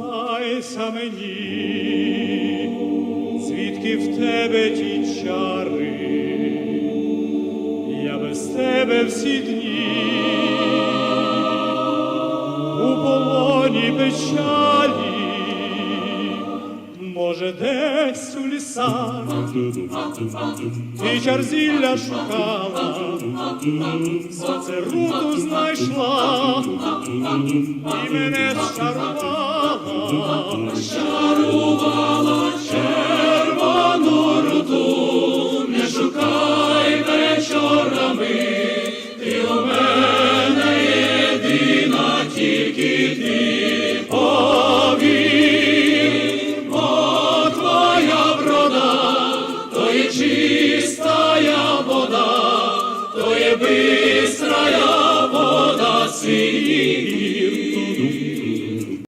Зізнайся мені, звідки в тебе ті чари, я без тебе всі дні, у полоні печалі, може, десь у лісах ти чарзілля шукала, сонце руту знайшла і мене Шарувала червону руду, не шукай вечорами, ти у мене єдина, тільки ти повір, бо твоя брода, то є чистая вода, то є бить.